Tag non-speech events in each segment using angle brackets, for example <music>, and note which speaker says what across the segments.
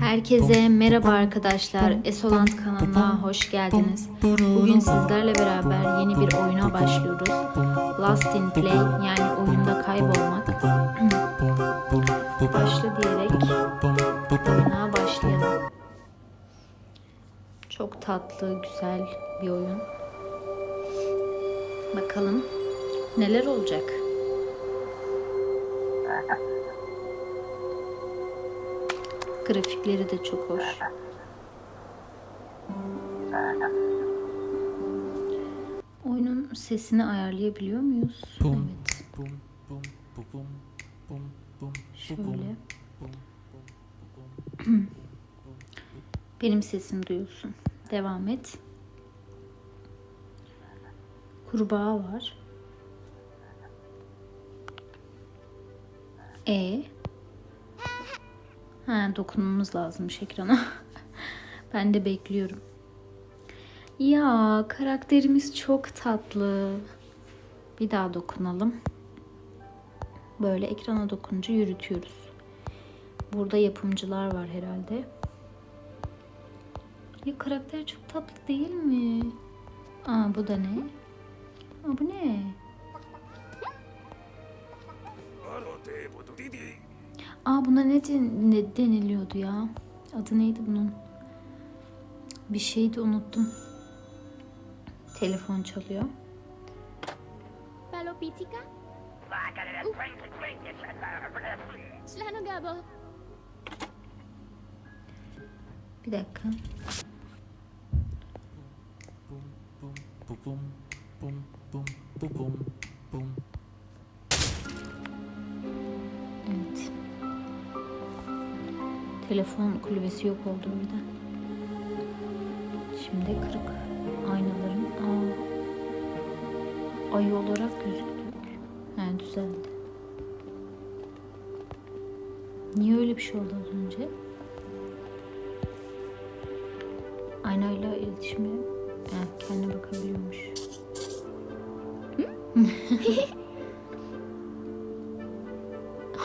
Speaker 1: Herkese merhaba arkadaşlar. Esolant kanalına hoş geldiniz. Bugün sizlerle beraber yeni bir oyuna başlıyoruz. Lost in Play yani oyunda kaybolmak. Başla diyerek oyuna başlayalım. Çok tatlı, güzel bir oyun. Bakalım neler olacak. Grafikleri de çok hoş. Oyunun sesini ayarlayabiliyor muyuz? Evet. Şöyle. Benim sesim duyulsun. Devam et. Kurbağa var. E. Ha, dokunmamız lazımmış ekrana. <laughs> ben de bekliyorum. Ya karakterimiz çok tatlı. Bir daha dokunalım. Böyle ekrana dokununca yürütüyoruz. Burada yapımcılar var herhalde. Ya karakter çok tatlı değil mi? Aa bu da ne? Aa bu ne? Aa buna ne, den- ne deniliyordu ya? Adı neydi bunun? Bir şeydi unuttum. Telefon çalıyor.
Speaker 2: Palo Pitika? Sila ng gabo.
Speaker 1: Bir dakika. Evet. Telefon kulübesi yok oldu birden. Şimdi kırık aynaların aa, ayı olarak gözüktük. He düzeldi. Niye öyle bir şey oldu az önce? Aynayla iletişime he, kendine bakabiliyormuş.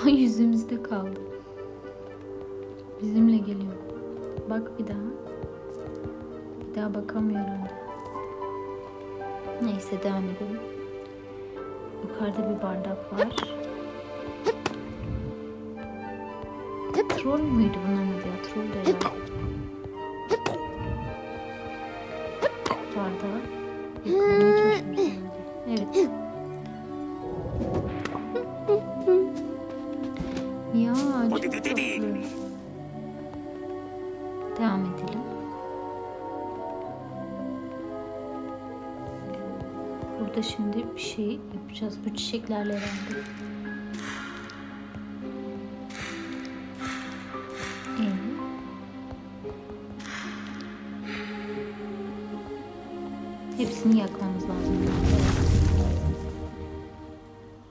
Speaker 1: <laughs> Yüzümüzde kaldı. Bizimle geliyor. Bak bir daha. Bir daha bakamıyor herhalde. Neyse devam edelim. Yukarıda bir bardak var. Troll müydü bunların adı ya? Troll de herhalde. Bardağı yıkamaya. Evet. Ya çok tatlı. Devam edelim. Burada şimdi bir şey yapacağız. Bu çiçeklerle herhalde. Hepsini yakmamız lazım.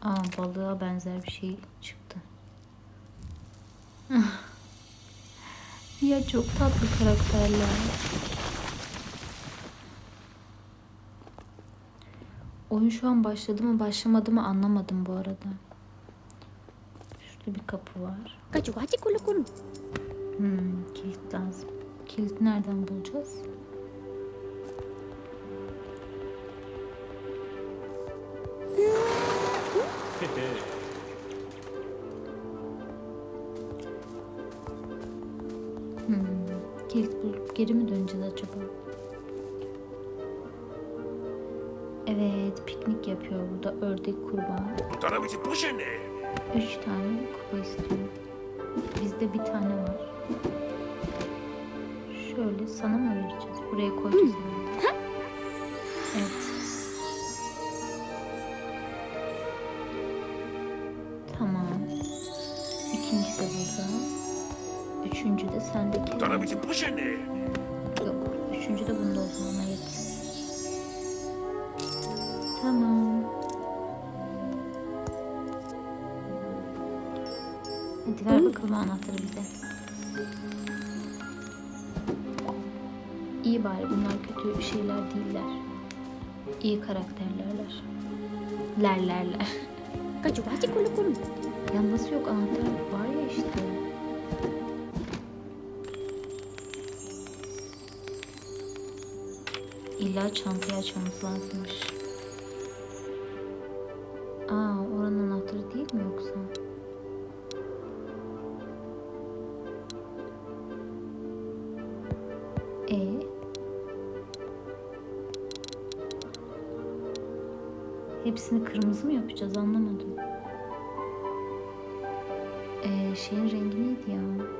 Speaker 1: Aa balığa benzer bir şey çıktı. Ya çok tatlı karakterler. Oyun şu an başladı mı başlamadı mı anlamadım bu arada. Şurada bir kapı var.
Speaker 2: Kachukachi kulukun.
Speaker 1: Hmm, kilit lazım. Kilit nereden bulacağız? Geri mi döneceğiz acaba? Evet, piknik yapıyor burada ördek kurbağa.
Speaker 3: Tarabici pushene.
Speaker 1: Üç tane kupa istiyor. Bizde bir tane var. Şöyle sana mı vereceğiz? Buraya koyacağız herhalde. Evet. Tamam. İkinci de burada. Üçüncü de sendeki.
Speaker 3: Tarabici pushene.
Speaker 1: Yok. Üçüncü de bunda o zaman. Evet. Tamam. Hadi ver bakalım anahtarı bize. İyi bari bunlar kötü şeyler değiller. İyi karakterlerler. Lerlerler.
Speaker 2: Kachukachi kulukun.
Speaker 1: Ya nasıl yok anahtar var ya işte. İlla çantayı açmamız lazımmış. Aa oranın anahtarı değil mi yoksa? E Hepsini kırmızı mı yapacağız anlamadım. Ee, şeyin rengi neydi ya?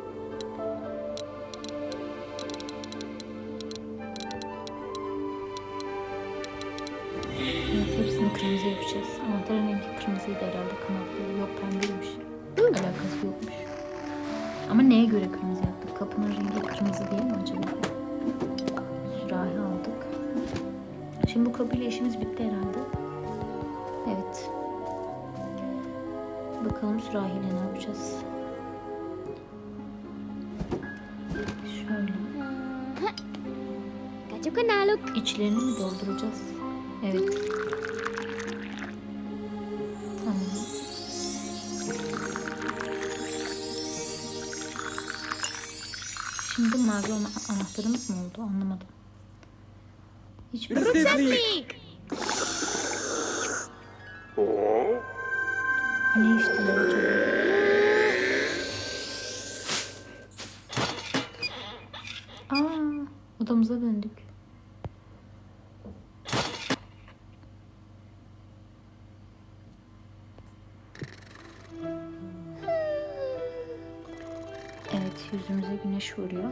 Speaker 1: Kırmızıydı herhalde kanatları. Yok pembeymiş. Alakası yokmuş. Ama neye göre kırmızı yaptık? Kapının rengi kırmızı değil mi acaba? Sürahi aldık. Şimdi bu kapıyla işimiz bitti herhalde. Evet. Bakalım sürahiyle ne yapacağız? Şöyle. İçlerini mi dolduracağız? Evet. Mavi ana- anahtarımız mı oldu? Anlamadım. Hiçbir
Speaker 2: Seslik.
Speaker 1: Yüzümüze güneş vuruyor.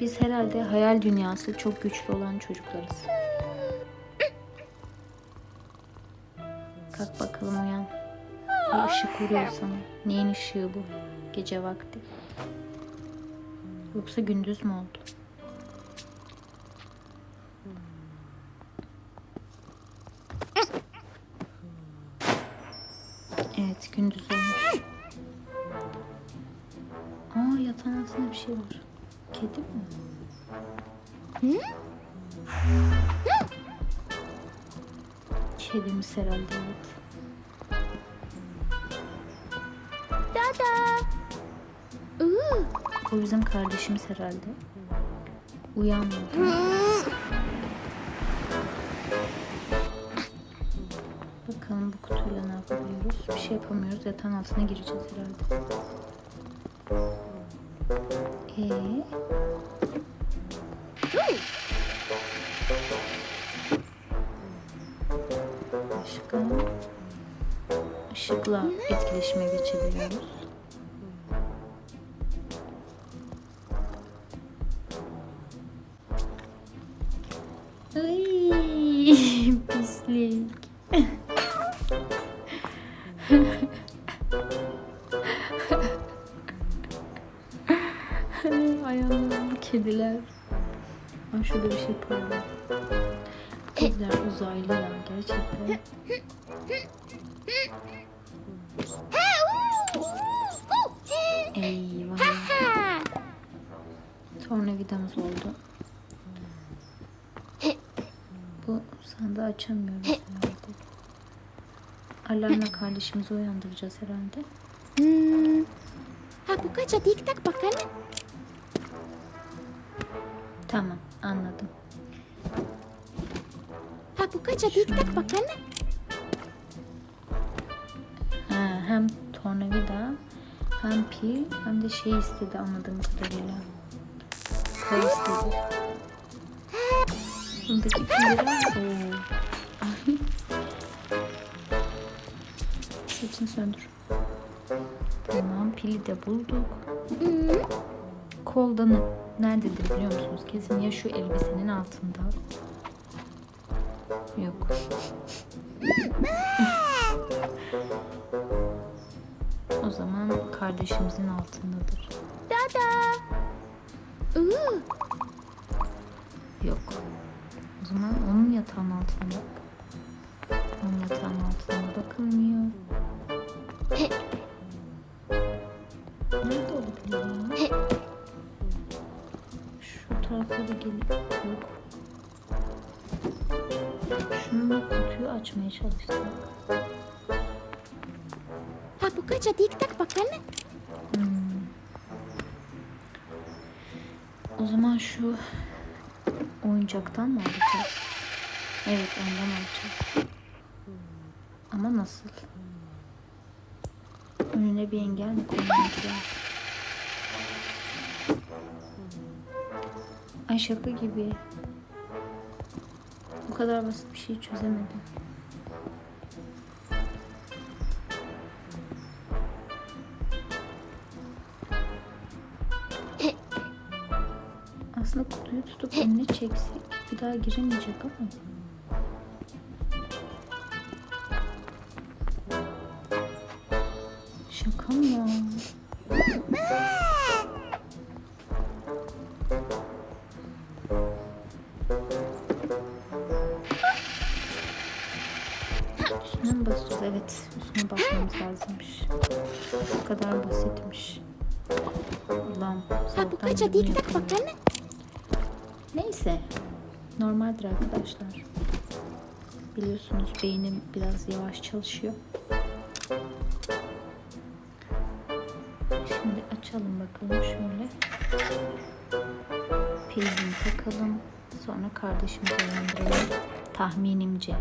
Speaker 1: Biz herhalde hayal dünyası çok güçlü olan çocuklarız. Kalk bakalım uyan. Bir ışık vuruyor sana. Neyin ışığı bu? Gece vakti. Yoksa gündüz mü oldu? Kedimiz herhalde evet.
Speaker 2: Dada. Uh.
Speaker 1: O bizim kardeşimiz herhalde. Uyanmadı. Bakalım bu kutuyla ne yapabiliyoruz? Bir şey yapamıyoruz. Yatağın altına gireceğiz herhalde. Ee? Işıkla etkileşime geçebiliyoruz. Ay, pislik. Ayağlarım kediler. Aa, şurada bir şey parlıyor. Kediler uzaylı ya gerçekten. Eyvah. Tornavidamız oldu. Bu sandığı açamıyoruz herhalde. Alarmla kardeşimizi uyandıracağız herhalde.
Speaker 2: Hmm. Ha buka jadi tak makan.
Speaker 1: Tamam anladım.
Speaker 2: Ha buka jadi tak makan.
Speaker 1: Hem tornavida hem pil hem de şey istedi anladığım kadarıyla. Kol istedi. Bundaki pilleri. <laughs> Saçını söndür. Tamam pili de bulduk. Kolda ne- nerededir biliyor musunuz? Kesin ya şu elbisenin altında. Yok. Kardeşimizin altındadır.
Speaker 2: Dada. Uh.
Speaker 1: Yok. O zaman onun yatağın altında. Onun yatağın altına bakılmıyor. Nerede olabilir ya? Şu tarafa da gelip yok. Şununla kutuyu açmaya çalıştık.
Speaker 2: Jadi tak makan.
Speaker 1: Hmm. O zaman şu Oyuncaktan mı alacağız? Evet ondan alacağız. Ama nasıl? Önüne bir engel mi koymak? Ay şaka gibi. Bu kadar basit bir şey çözemedim. Aslında kutuyu tutup önüne çeksek bir daha giremeyecek ama. Şaka mı ya? Üstüne mi basacağız? Evet. Üstüne basmamız lazımmış. Bu kadar basitmiş. Ulan.
Speaker 2: Ha bu kaça tik tak.
Speaker 1: Normaldir arkadaşlar. Biliyorsunuz beynim biraz yavaş çalışıyor. Şimdi açalım bakalım şöyle. Prizini takalım. Sonra kardeşimize yönlendirelim. Tahminimce.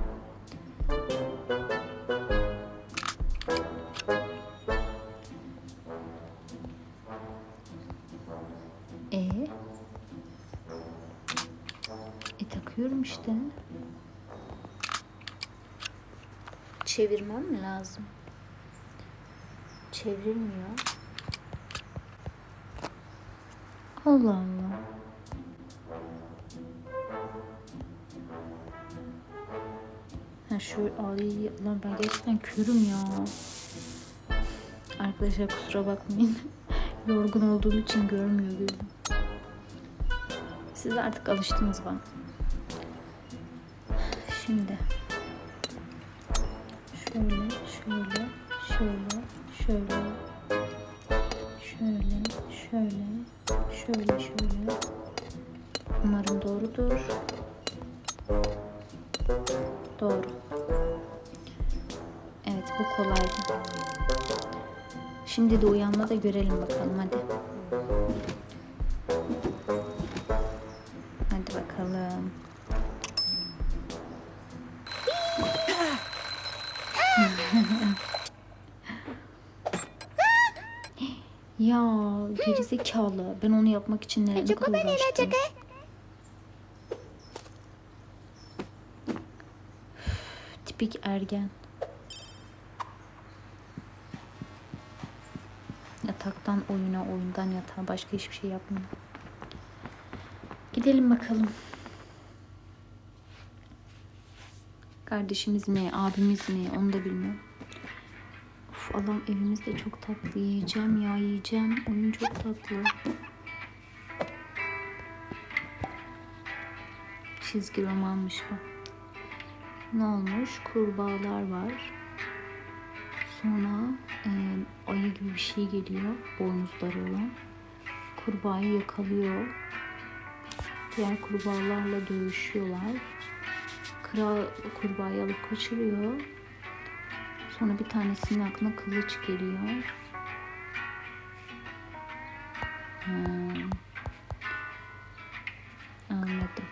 Speaker 1: Çevirmem mi lazım? Çevrilmiyor. Allah Allah. Ha şu ay lan ben gerçekten körüm ya. Arkadaşlar kusura bakmayın. <laughs> Yorgun olduğum için görmüyor gözüm. Siz artık alıştınız bana. Şimdi şöyle, şöyle, şöyle, şöyle, şöyle, şöyle, şöyle, şöyle. Umarım doğrudur. Doğru. Evet bu kolaydı. Şimdi de uyanma da görelim bakalım hadi. Ya gerizekalı. Ben onu yapmak için ne, ne kadar uğraştım. Tipik ergen. Yataktan oyuna, oyundan yatağa başka hiçbir şey yapmıyor. Gidelim bakalım. Kardeşimiz mi, abimiz mi onu da bilmiyorum. Allah'ım evimiz de çok tatlı. Yiyeceğim ya yiyeceğim. Oyun çok tatlı. Çizgi romanmış bu. Ne olmuş? Kurbağalar var. Sonra e, ayı gibi bir şey geliyor. Boynuzları olan. Kurbağayı yakalıyor. Diğer kurbağalarla dövüşüyorlar. Kral kurbağayı alıp kaçırıyor. Sonra bir tanesinin aklına kılıç geliyor. Hmm. Anladım.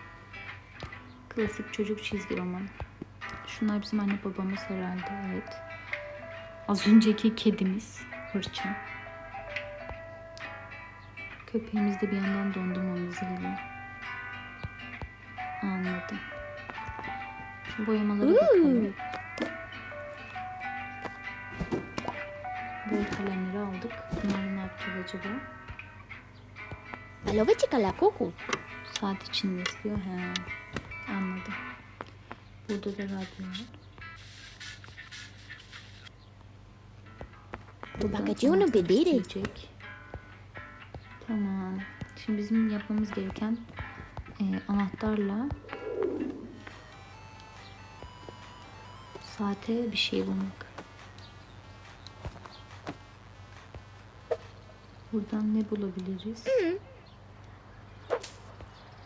Speaker 1: Klasik çocuk çizgi romanı. Şunlar bizim anne babamız herhalde. Evet. Az önceki kedimiz Hırçın. Köpeğimiz de bir yandan dondurmamızı yiyor. Anladım. Şu boyamalara bakalım. Kalemleri aldık. Bunları ne yapacağız acaba?
Speaker 2: Alo ve la koku.
Speaker 1: Saat içinde istiyor. He. Anladım. Burada da radyo var. Buradan
Speaker 2: Bakıcı onu
Speaker 1: anahtar
Speaker 2: bedeli.
Speaker 1: gelecek. Tamam. Şimdi bizim yapmamız gereken e, anahtarla saate bir şey bulmak. Buradan ne bulabiliriz?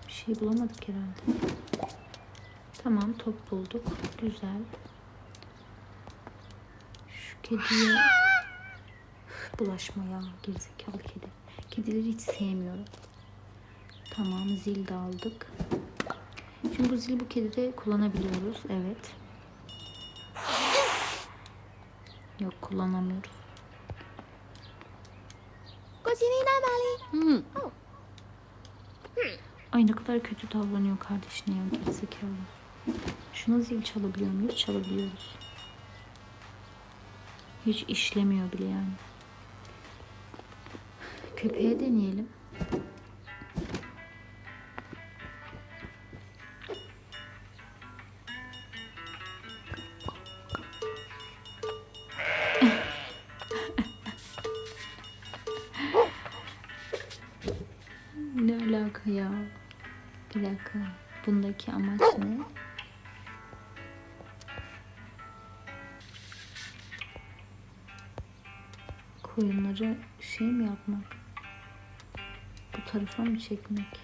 Speaker 1: Bir şey bulamadık herhalde. Tamam top bulduk. Güzel. Şu kediye <laughs> bulaşma ya gerizekalı kedi. Kedileri hiç sevmiyorum. Tamam zil de aldık. Şimdi bu zili bu kedide kullanabiliyoruz. Evet. Yok kullanamıyoruz.
Speaker 2: Balik?
Speaker 3: Hmm.
Speaker 1: Ay ne kadar kötü davranıyor kardeşine ya gerizekalı. Şuna zil çalabiliyor muyuz? Çalabiliyoruz. Hiç işlemiyor bile yani. Köpeğe deneyelim. Alaka ya? Bir dakika. Bundaki amaç ne? Koyunları şey mi yapmak? Bu tarafa mı çekmek?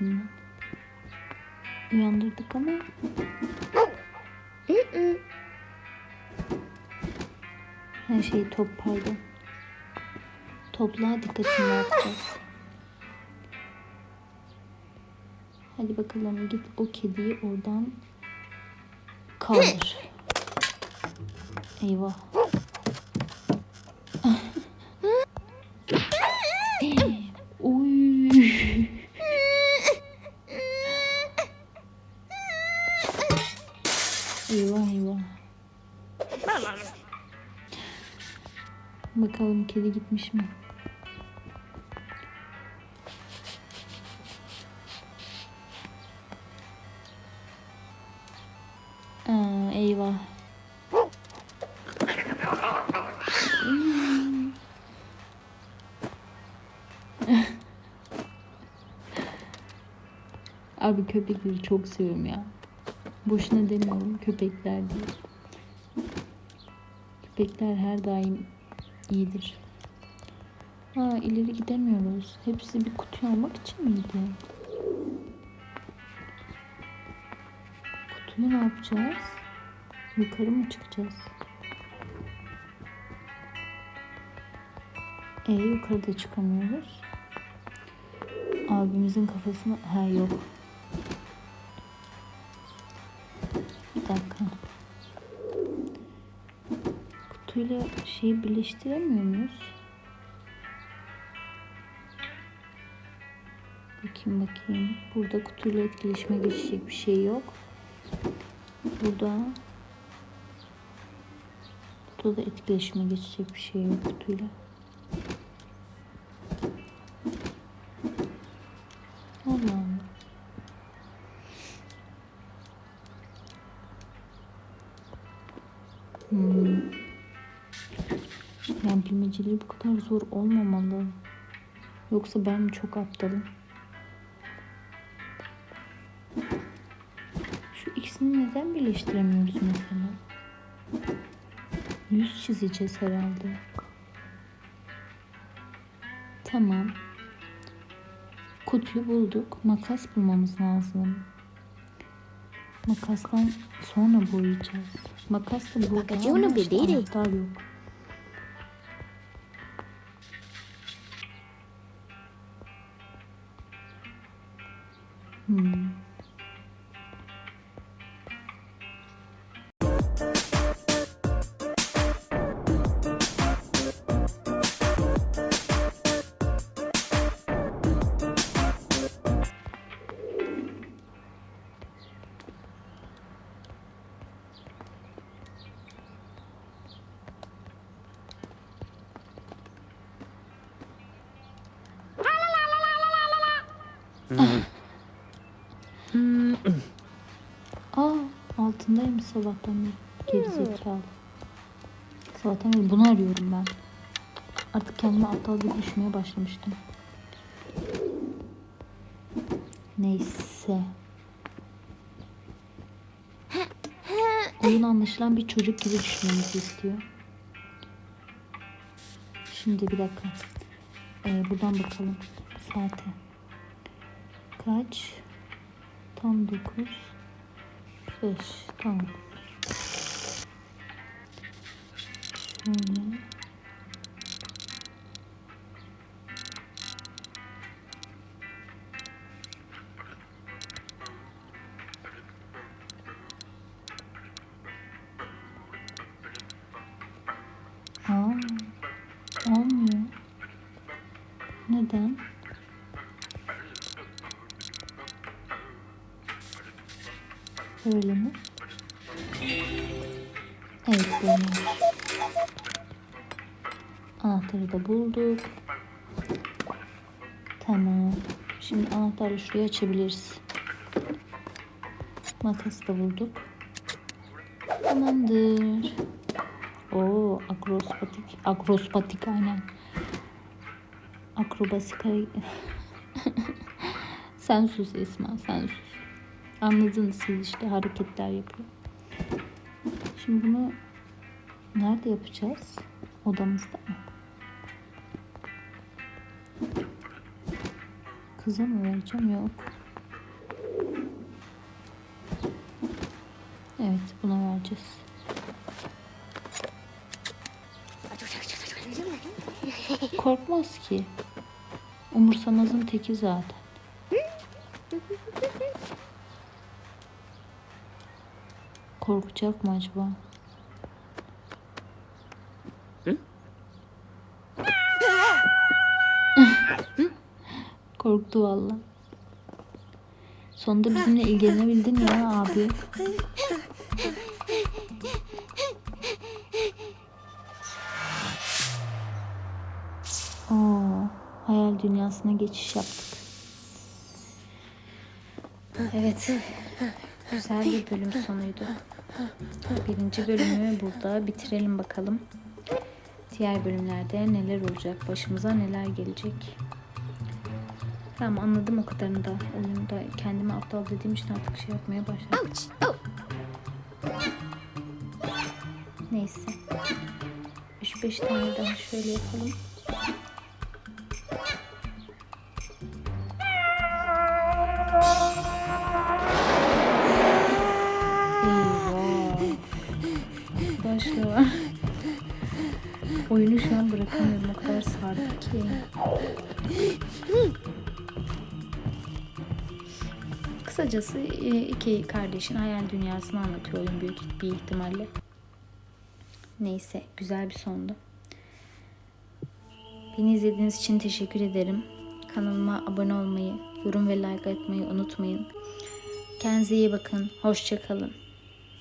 Speaker 1: Azından. Uyandırdık ama her şey top pardon. Topla dikkatini yapacağız. Hadi bakalım git o kediyi oradan kaldır. Eyvah. Kedi gitmiş mi? Aa, eyvah. <laughs> Abi köpekleri çok seviyorum ya. Boşuna demiyorum köpekler değil. Köpekler her daim iyidir. Aa ileri gidemiyoruz. Hepsi bir kutuyu almak için miydi? Kutuyu ne yapacağız? Yukarı mı çıkacağız? E yukarıda çıkamıyoruz. Abimizin kafasına... Ha yok. Bir dakika. Kutuyla şeyi birleştiremiyor muyuz? Bakayım bakayım. Burada kutuyla etkileşime geçecek bir şey yok. Burada Burada da etkileşime geçecek bir şey yok kutuyla. Allah Allah. Hmm. Yani bilmeceliği bu kadar zor olmamalı. Yoksa ben mi çok aptalım? Neden birleştiremiyoruz mesela? Yüz çizeceğiz herhalde. Tamam. Kutuyu bulduk. Makas bulmamız lazım. Makastan sonra boyayacağız. Makas da burada işte
Speaker 2: bilir.
Speaker 1: anahtar yok. Aa altındaymış sabahtan beri. Gerizekalı. Sabahtan beri bunu arıyorum ben. Artık kendime aptal gibi düşmeye başlamıştım. Neyse. Oyun anlaşılan bir çocuk gibi düşünmemizi istiyor. Şimdi bir dakika. Ee, buradan bakalım saate. Kaç? Tam 9. 5. Tamam. Şöyle. Öyle mi? Evet dönüyor. Anahtarı da bulduk. Tamam. Şimdi anahtarla şurayı açabiliriz. Makas da bulduk. Tamamdır. Oo, akrospatik. Akrospatik aynen. Akrobasik <laughs> sen sus Esma, sen sus. Anladınız siz işte hareketler yapıyor. Şimdi bunu nerede yapacağız? Odamızda mı? Kıza mı vereceğim? Yok. Evet, buna vereceğiz. Korkmaz ki. Umursamazın teki zaten. Korkacak mı acaba? Korktu valla. Sonunda bizimle ilgilenebildin ya abi. Oo, hayal dünyasına geçiş yaptık. Evet. Güzel bir bölüm sonuydu. Birinci bölümü burada bitirelim bakalım. Diğer bölümlerde neler olacak, başımıza neler gelecek. Tamam anladım o kadarını da. Oyunda kendimi aptal dediğim için artık şey yapmaya başladım.
Speaker 2: Oh!
Speaker 1: Neyse. 3-5 tane daha şöyle yapalım. Kısacası e, iki kardeşin hayal dünyasını anlatıyor oyun büyük bir ihtimalle. Neyse güzel bir sondu. Beni izlediğiniz için teşekkür ederim. Kanalıma abone olmayı, yorum ve like atmayı unutmayın. Kendinize iyi bakın. Hoşçakalın.